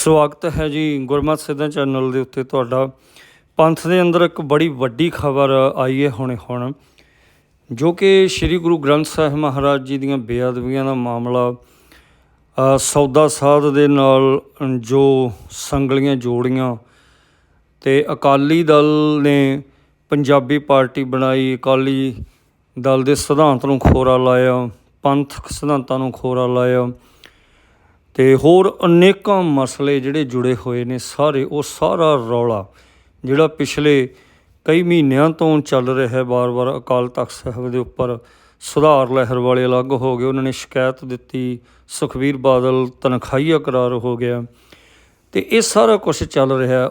ਸਵਾਗਤ ਹੈ ਜੀ ਗੁਰਮਤਿ ਸਿੱਧਾ ਚੈਨਲ ਦੇ ਉੱਤੇ ਤੁਹਾਡਾ। ਪੰਥ ਦੇ ਅੰਦਰ ਇੱਕ ਬੜੀ ਵੱਡੀ ਖਬਰ ਆਈ ਹੈ ਹੁਣੇ ਹੁਣ, ਜੋ ਕਿ ਸ੍ਰੀ ਗੁਰੂ ਗ੍ਰੰਥ ਸਾਹਿਬ ਮਹਾਰਾਜ ਜੀ ਦੀਆਂ ਬੇਅਦਬੀਆਂ ਦਾ ਮਾਮਲਾ ਸੌਦਾ ਸਾਧ ਦੇ ਨਾਲ ਜੋ ਸੰਗਲੀਆਂ ਜੋੜੀਆਂ ਤੇ ਅਕਾਲੀ ਦਲ ਨੇ ਪੰਜਾਬੀ ਪਾਰਟੀ ਬਣਾਈ, ਅਕਾਲੀ ਦਲ ਦੇ ਸਿਧਾਂਤ ਨੂੰ ਖੋਰਾ ਲਾਇਆ, ਪੰਥਕ ਸਿਧਾਂਤਾਂ ਨੂੰ ਖੋਰਾ ਲਾਇਆ। ਤੇ ਹੋਰ ਅਨੇਕਾਂ ਮਸਲੇ ਜਿਹੜੇ ਜੁੜੇ ਹੋਏ ਨੇ ਸਾਰੇ, ਉਹ ਸਾਰਾ ਰੌਲਾ ਜਿਹੜਾ ਪਿਛਲੇ ਕਈ ਮਹੀਨਿਆਂ ਤੋਂ ਚੱਲ ਰਿਹਾ ਹੈ, ਬਾਰ-ਬਾਰ ਅਕਾਲ ਤਖਤ ਸਾਹਿਬ ਦੇ ਉੱਪਰ ਸੁਧਾਰ ਲਹਿਰ ਵਾਲੇ ਅਲੱਗ ਹੋ ਗਏ, ਉਹਨਾਂ ਨੇ ਸ਼ਿਕਾਇਤ ਦਿੱਤੀ ਸੁਖਵੀਰ ਬਾਦਲ ਤਨਖਾਹੀਆ ਕਰਾਰ ਹੋ ਗਿਆ ਤੇ ਇਹ ਸਾਰਾ ਕੁਝ ਚੱਲ ਰਿਹਾ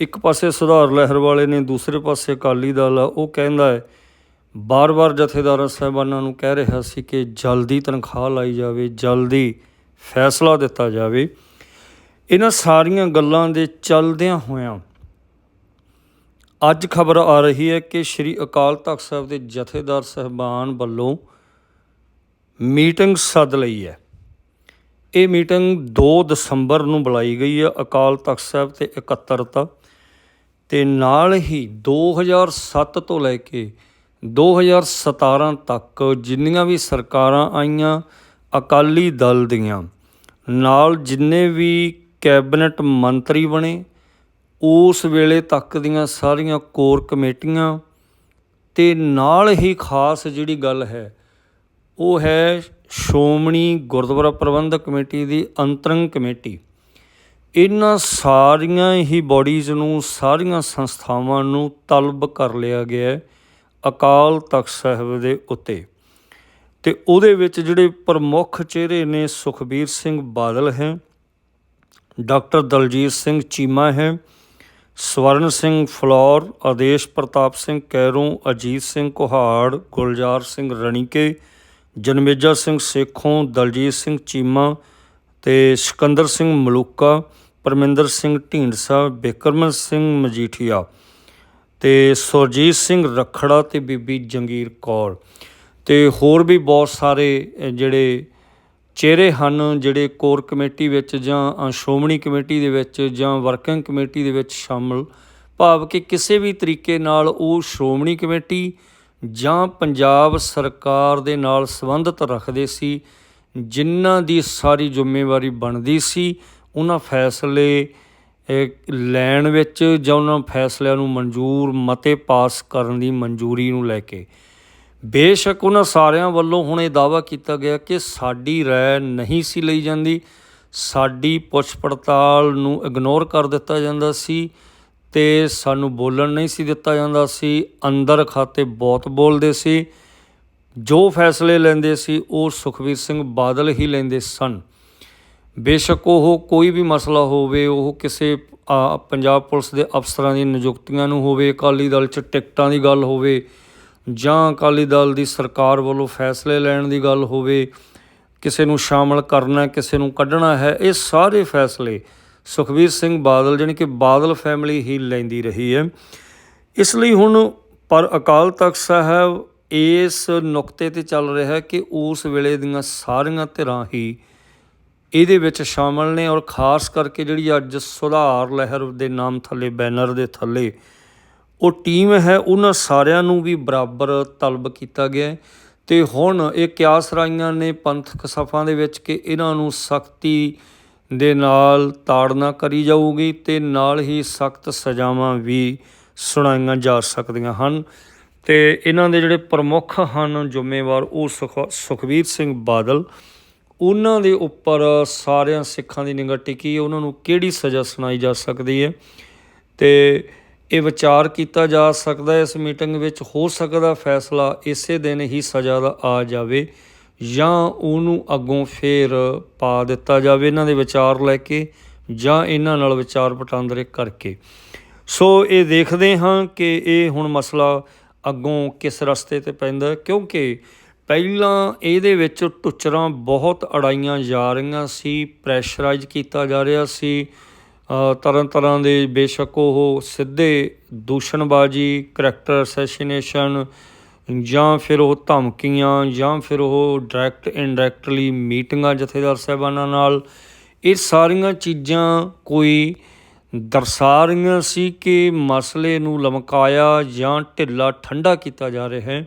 ਇੱਕ ਪਾਸੇ ਸੁਧਾਰ ਲਹਿਰ ਵਾਲੇ ਨੇ, ਦੂਸਰੇ ਪਾਸੇ ਅਕਾਲੀ ਦਲ ਆ, ਉਹ ਕਹਿੰਦਾ ਹੈ, ਬਾਰ-ਬਾਰ ਜਥੇਦਾਰਾਂ ਸਾਹਿਬਾਨਾਂ ਨੂੰ ਕਹਿ ਰਿਹਾ ਸੀ ਕਿ ਜਲਦੀ ਤਨਖਾਹ ਲਾਈ ਜਾਵੇ, ਜਲਦੀ ਫੈਸਲਾ ਦਿੱਤਾ ਜਾਵੇ। ਇਹਨਾਂ ਸਾਰੀਆਂ ਗੱਲਾਂ ਦੇ ਚੱਲਦਿਆਂ ਹੋਇਆਂ ਅੱਜ ਖਬਰ ਆ ਰਹੀ ਹੈ ਕਿ ਸ੍ਰੀ ਅਕਾਲ ਤਖਤ ਸਾਹਿਬ ਦੇ ਜਥੇਦਾਰ ਸਹਿਬਾਨ ਵੱਲੋਂ ਮੀਟਿੰਗ ਸੱਦ ਲਈ ਹੈ। ਇਹ ਮੀਟਿੰਗ 2 ਦਸੰਬਰ ਨੂੰ ਬੁਲਾਈ ਗਈ ਹੈ ਅਕਾਲ ਤਖਤ ਸਾਹਿਬ ਤੇ ਇਕੱਤਰਤਾ ਤੇ ਨਾਲ ਹੀ 2007 ਤੋਂ ਲੈ ਕੇ 2017 ਤੱਕ ਜਿੰਨੀਆਂ ਵੀ ਸਰਕਾਰਾਂ ਆਈਆਂ ਅਕਾਲੀ ਦਲ ਦੀਆਂ। ਨਾਲ ਜਿੰਨੇ ਵੀ ਕੈਬਨਿਟ ਮੰਤਰੀ ਬਣੇ, ਉਸ ਵੇਲੇ ਤੱਕ ਦੀਆਂ ਸਾਰੀਆਂ ਕੋਰ ਕਮੇਟੀਆਂ, ਤੇ ਨਾਲ ਹੀ ਖਾਸ ਜਿਹੜੀ ਗੱਲ ਹੈ, ਉਹ ਹੈ ਸ਼੍ਰੋਮਣੀ ਗੁਰਦੁਆਰਾ ਪ੍ਰਬੰਧਕ ਕਮੇਟੀ ਦੀ ਅੰਤਰੰਗ ਕਮੇਟੀ। ਇਹਨਾਂ ਸਾਰੀਆਂ ਹੀ ਬਾਡੀਜ਼ ਨੂੰ, ਸਾਰੀਆਂ ਸੰਸਥਾਵਾਂ ਨੂੰ ਤਲਬ ਕਰ ਲਿਆ ਗਿਆ ਹੈ ਅਕਾਲ ਤਖਤ ਸਾਹਿਬ ਦੇ ਉੱਤੇ। ਤੇ ਉਹਦੇ ਵਿੱਚ ਜਿਹੜੇ ਪ੍ਰਮੁੱਖ ਚਿਹਰੇ ਨੇ ਸੁਖਬੀਰ ਸਿੰਘ ਬਾਦਲ ਹੈ, ਡਾਕਟਰ ਦਲਜੀਤ ਸਿੰਘ ਚੀਮਾ ਹੈ, ਸਵਰਨ ਸਿੰਘ ਫਲੌਰ, ਆਦੇਸ਼ ਪ੍ਰਤਾਪ ਸਿੰਘ ਕੈਰੋਂ, ਅਜੀਤ ਸਿੰਘ ਕੁਹਾੜ, ਗੁਲਜ਼ਾਰ ਸਿੰਘ ਰਣੀਕੇ, ਜਨਮੇਜਾ ਸਿੰਘ ਸੇਖੋਂ, ਦਲਜੀਤ ਸਿੰਘ ਚੀਮਾ ਤੇ ਸਿਕੰਦਰ ਸਿੰਘ ਮਲੂਕਾ, ਪਰਮਿੰਦਰ ਸਿੰਘ ਢੀਂਡਸਾ ਬਿਕਰਮ ਸਿੰਘ ਮਜੀਠੀਆ ਤੇ ਸੁਰਜੀਤ ਸਿੰਘ ਰਖੜਾ ਤੇ ਬੀਬੀ ਜੰਗੀਰ ਕੌਰ। ਅਤੇ ਹੋਰ ਵੀ ਬਹੁਤ ਸਾਰੇ ਜਿਹੜੇ ਚਿਹਰੇ ਹਨ, ਜਿਹੜੇ ਕੋਰ ਕਮੇਟੀ ਵਿੱਚ ਜਾਂ ਸ਼੍ਰੋਮਣੀ ਕਮੇਟੀ ਦੇ ਵਿੱਚ ਜਾਂ ਵਰਕਿੰਗ ਕਮੇਟੀ ਦੇ ਵਿੱਚ ਸ਼ਾਮਲ, ਭਾਵ ਕਿ ਕਿਸੇ ਵੀ ਤਰੀਕੇ ਨਾਲ ਉਹ ਸ਼੍ਰੋਮਣੀ ਕਮੇਟੀ ਜਾਂ ਪੰਜਾਬ ਸਰਕਾਰ ਦੇ ਨਾਲ ਸੰਬੰਧਿਤ ਰੱਖਦੇ ਸੀ, ਜਿਨ੍ਹਾਂ ਦੀ ਸਾਰੀ ਜ਼ਿੰਮੇਵਾਰੀ ਬਣਦੀ ਸੀ, ਉਹਨਾਂ ਫੈਸਲੇ ਲੈਣ ਵਿੱਚ ਜਾਂ ਉਹਨਾਂ ਫੈਸਲਿਆਂ ਨੂੰ ਮਨਜ਼ੂਰ ਮਤੇ ਪਾਸ ਕਰਨ ਦੀ ਮਨਜ਼ੂਰੀ ਨੂੰ ਲੈ ਕੇ। ਬੇਸ਼ੱਕ ਉਹਨਾਂ ਸਾਰਿਆਂ ਵੱਲੋਂ ਹੁਣ ਇਹ ਦਾਅਵਾ ਕੀਤਾ ਗਿਆ ਕਿ ਸਾਡੀ ਰਾਏ ਨਹੀਂ ਸੀ ਲਈ ਜਾਂਦੀ। ਸਾਡੀ ਪੁੱਛ ਪੜਤਾਲ ਨੂੰ ਇਗਨੋਰ ਕਰ ਦਿੱਤਾ ਜਾਂਦਾ ਸੀ ਤੇ ਸਾਨੂੰ ਬੋਲਣ ਨਹੀਂ ਸੀ ਦਿੱਤਾ ਜਾਂਦਾ ਸੀ। ਅੰਦਰ ਖਾਤੇ ਬਹੁਤ ਬੋਲਦੇ ਸੀ। ਜੋ ਫੈਸਲੇ ਲੈਂਦੇ ਸੀ, ਉਹ ਸੁਖਵੀਰ ਸਿੰਘ ਬਾਦਲ ਹੀ ਲੈਂਦੇ ਸਨ। ਬੇਸ਼ੱਕ ਉਹ ਕੋਈ ਵੀ ਮਸਲਾ ਹੋਵੇ, ਉਹ ਕਿਸੇ ਪੰਜਾਬ ਪੁਲਿਸ ਦੇ ਅਫਸਰਾਂ ਦੀ ਨਿਯੁਕਤੀਆਂ ਨੂੰ ਹੋਵੇ, ਅਕਾਲੀ ਦਲ 'ਚ ਟਿਕਟਾਂ ਦੀ ਗੱਲ ਹੋਵੇ ਜਾਂ ਅਕਾਲੀ ਦਲ ਦੀ ਸਰਕਾਰ ਵੱਲੋਂ ਫੈਸਲੇ ਲੈਣ ਦੀ ਗੱਲ ਹੋਵੇ, ਕਿਸੇ ਨੂੰ ਸ਼ਾਮਲ ਕਰਨਾ, ਕਿਸੇ ਨੂੰ ਕੱਢਣਾ ਹੈ, ਇਹ ਸਾਰੇ ਫੈਸਲੇ ਸੁਖਵੀਰ ਸਿੰਘ ਬਾਦਲ, ਜਾਣੀ ਕਿ ਬਾਦਲ ਫੈਮਿਲੀ ਹੀ ਲੈਂਦੀ ਰਹੀ ਹੈ। ਇਸ ਲਈ ਹੁਣ ਪਰ ਅਕਾਲ ਤਖਤ ਸਾਹਿਬ ਇਸ ਨੁਕਤੇ ਤੇ ਚੱਲ ਰਿਹਾ ਹੈ ਕਿ ਉਸ ਵੇਲੇ ਦੀਆਂ ਸਾਰੀਆਂ ਧਿਰਾਂ ਹੀ ਇਹਦੇ ਵਿੱਚ ਸ਼ਾਮਲ ਨੇ ਔਰ ਖਾਸ ਕਰਕੇ ਜਿਹੜੀ ਅੱਜ ਸੁਧਾਰ ਲਹਿਰ ਦੇ ਨਾਮ ਥੱਲੇ, ਬੈਨਰ ਦੇ ਥੱਲੇ ਉਹ ਟੀਮ ਹੈ, ਉਹਨਾਂ ਸਾਰਿਆਂ ਨੂੰ ਵੀ ਬਰਾਬਰ ਤਲਬ ਕੀਤਾ ਗਿਆ ਹੈ। ਤੇ ਹੁਣ ਇਹ ਕਿਆਸ ਰਾਈਆਂ ਨੇ ਪੰਥਕ ਸਫਾਂ ਦੇ ਵਿੱਚ ਕਿ ਇਹਨਾਂ ਨੂੰ ਸਖਤੀ ਦੇ ਨਾਲ ਤਾੜਨਾ ਕਰੀ ਜਾਊਗੀ ਤੇ ਨਾਲ ਹੀ ਸਖਤ ਸਜ਼ਾਵਾਂ ਵੀ ਸੁਣਾਈਆਂ ਜਾ ਸਕਦੀਆਂ ਹਨ। ਤੇ ਇਹਨਾਂ ਦੇ ਜਿਹੜੇ ਪ੍ਰਮੁੱਖ ਹਨ ਜ਼ਿੰਮੇਵਾਰ ਉਹ ਸੁਖ- ਸੁਖਬੀਰ ਸਿੰਘ ਬਾਦਲ। ਉਹਨਾਂ ਦੇ ਉੱਪਰ ਸਾਰਿਆਂ ਸਿੱਖਾਂ ਦੀ ਨਿਗਾਹ ਟਿਕੀ ਉਹਨਾਂ ਨੂੰ ਕਿਹੜੀ ਸਜ਼ਾ ਸੁਣਾਈ ਜਾ ਸਕਦੀ ਹੈ? ਤੇ ਇਹ ਵਿਚਾਰ ਕੀਤਾ ਜਾ ਸਕਦਾ ਹੈ, ਇਸ ਮੀਟਿੰਗ ਵਿੱਚ ਹੋ ਸਕਦਾ ਫੈਸਲਾ ਇਸੇ ਦਿਨ ਹੀ ਸਜ਼ਾ ਦਾ ਆ ਜਾਵੇ ਜਾਂ ਉਹਨੂੰ ਅੱਗੋਂ ਫੇਰ ਪਾ ਦਿੱਤਾ ਜਾਵੇ ਇਹਨਾਂ ਦੇ ਵਿਚਾਰ ਲੈ ਕੇ ਜਾਂ ਇਹਨਾਂ ਨਾਲ ਵਿਚਾਰ ਵਟਾਂਦਰੇ ਕਰਕੇ। ਸੋ ਇਹ ਦੇਖਦੇ ਹਾਂ ਕਿ ਇਹ ਹੁਣ ਮਸਲਾ ਅੱਗੋਂ ਕਿਸ ਰਸਤੇ ਤੇ ਪੈਂਦਾ ਕਿਉਂਕਿ ਪਹਿਲਾਂ ਇਹਦੇ ਵਿੱਚ ਟੁੱਚਰਾਂ ਬਹੁਤ ਅੜਾਈਆਂ ਜਾ ਰਹੀਆਂ ਸੀ, ਪ੍ਰੈਸ਼ਰਾਈਜ਼ ਕੀਤਾ ਜਾ ਰਿਹਾ ਸੀ ਤਰ੍ਹਾਂ ਤਰ੍ਹਾਂ ਦੇ ਬੇਸ਼ੱਕ ਉਹ ਸਿੱਧੇ ਦੂਸ਼ਣਬਾਜ਼ੀ ਕਰੈਕਟਰ ਅਸੈਸੀਨੇਸ਼ਨ ਜਾਂ ਫਿਰ ਉਹ ਧਮਕੀਆਂ ਜਾਂ ਫਿਰ ਉਹ ਡਾਇਰੈਕਟ ਇਨਡਾਇਰੈਕਟਲੀ ਮੀਟਿੰਗਾਂ ਜਥੇਦਾਰ ਸਾਹਿਬਾਨਾਂ ਨਾਲ, ਇਹ ਸਾਰੀਆਂ ਚੀਜ਼ਾਂ ਕੋਈ ਦਰਸਾ ਰਹੀਆਂ ਸੀ ਕਿ ਮਸਲੇ ਨੂੰ ਲਮਕਾਇਆ ਜਾਂ ਢਿੱਲਾ ਠੰਡਾ ਕੀਤਾ ਜਾ ਰਿਹਾ ਹੈ।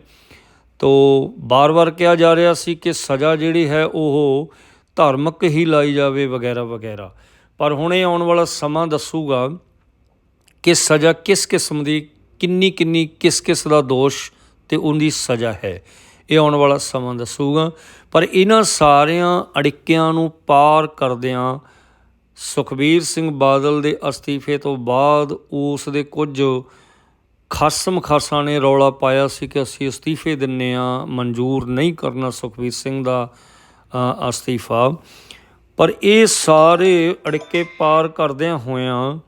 ਤੋ ਬਾਰ-ਬਾਰ ਕਿਹਾ ਜਾ ਰਿਹਾ ਸੀ ਕਿ ਸਜ਼ਾ ਜਿਹੜੀ ਹੈ ਉਹ ਧਾਰਮਿਕ ਹੀ ਲਾਈ ਜਾਵੇ ਵਗੈਰਾ ਵਗੈਰਾ ਪਰ ਹੁਣ ਇਹ ਆਉਣ ਵਾਲਾ ਸਮਾਂ ਦੱਸੂਗਾ ਕਿ ਸਜ਼ਾ ਕਿਸ ਕਿਸਮ ਦੀ, ਕਿੰਨੀ ਕਿੰਨੀ, ਕਿਸ ਕਿਸ ਦਾ ਦੋਸ਼ ਤੇ ਉਹਦੀ ਸਜ਼ਾ ਹੈ। ਇਹ ਆਉਣ ਵਾਲਾ ਸਮਾਂ ਦੱਸੂਗਾ। ਪਰ ਇਹਨਾਂ ਸਾਰਿਆਂ ਅੜਿੱਕਿਆਂ ਨੂੰ ਪਾਰ ਕਰਦਿਆਂ ਸੁਖਬੀਰ ਸਿੰਘ ਬਾਦਲ ਦੇ ਅਸਤੀਫੇ ਤੋਂ ਬਾਅਦ ਉਸ ਦੇ ਕੁਝ ਖਸਮ ਖਾਸਾਂ ਨੇ ਰੌਲਾ ਪਾਇਆ ਸੀ ਕਿ ਅਸੀਂ ਅਸਤੀਫੇ ਦਿੰਨੇ ਆ, ਮਨਜ਼ੂਰ ਨਹੀਂ ਕਰਨਾ ਸੁਖਬੀਰ ਸਿੰਘ ਦਾ ਅਸਤੀਫਾ। ਪਰ ਇਹ ਸਾਰੇ ਅੜਿੱਕੇ ਪਾਰ ਕਰਦਿਆਂ ਹੋਇਆਂ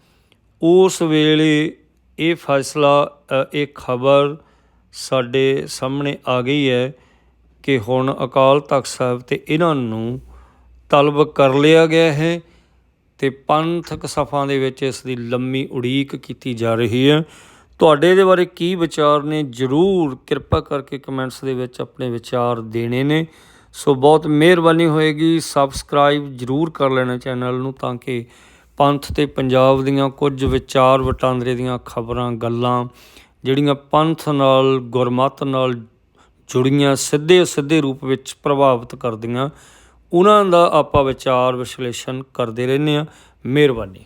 ਉਸ ਵੇਲੇ ਇਹ ਫੈਸਲਾ ਇਹ ਖਬਰ ਸਾਡੇ ਸਾਹਮਣੇ ਆ ਗਈ ਹੈ ਕਿ ਹੁਣ ਅਕਾਲ ਤਖਤ ਸਾਹਿਬ ਤੇ ਇਹਨਾਂ ਨੂੰ ਤਲਬ ਕਰ ਲਿਆ ਗਿਆ ਹੈ ਤੇ ਪੰਥਕ ਸਫਾਂ ਦੇ ਵਿੱਚ ਇਸ ਦੀ ਲੰਮੀ ਉਡੀਕ ਕੀਤੀ ਜਾ ਰਹੀ ਹੈ। ਤੁਹਾਡੇ ਇਹਦੇ ਬਾਰੇ ਕੀ ਵਿਚਾਰ ਨੇ? ਜਰੂਰ ਕਿਰਪਾ ਕਰਕੇ ਕਮੈਂਟਸ ਦੇ ਵਿੱਚ ਆਪਣੇ ਵਿਚਾਰ ਦੇਣੇ ਨੇ। ਸੋ ਬਹੁਤ ਮਿਹਰਬਾਨੀ ਹੋਏਗੀ। ਸਬਸਕ੍ਰਾਈਬ ਜਰੂਰ ਕਰ ਲੈਣਾ ਚੈਨਲ ਨੂੰ ਤਾਂ ਕਿ ਪੰਥ ਤੇ ਪੰਜਾਬ ਦੀਆਂ ਕੁਝ ਵਿਚਾਰ ਵਟਾਂਦਰੇ ਦੀਆਂ ਖਬਰਾਂ, ਗੱਲਾਂ ਜਿਹੜੀਆਂ ਪੰਥ ਨਾਲ, ਗੁਰਮਤ ਨਾਲ ਜੁੜੀਆਂ ਸਿੱਧੇ ਸਿੱਧੇ ਰੂਪ ਵਿੱਚ ਪ੍ਰਭਾਵਿਤ ਕਰਦੀਆਂ, ਉਹਨਾਂ ਦਾ ਆਪਾਂ ਵਿਚਾਰ ਵਿਸ਼ਲੇਸ਼ਣ ਕਰਦੇ ਰਹਿੰਦੇ ਹਾਂ। ਮਿਹਰਬਾਨੀ।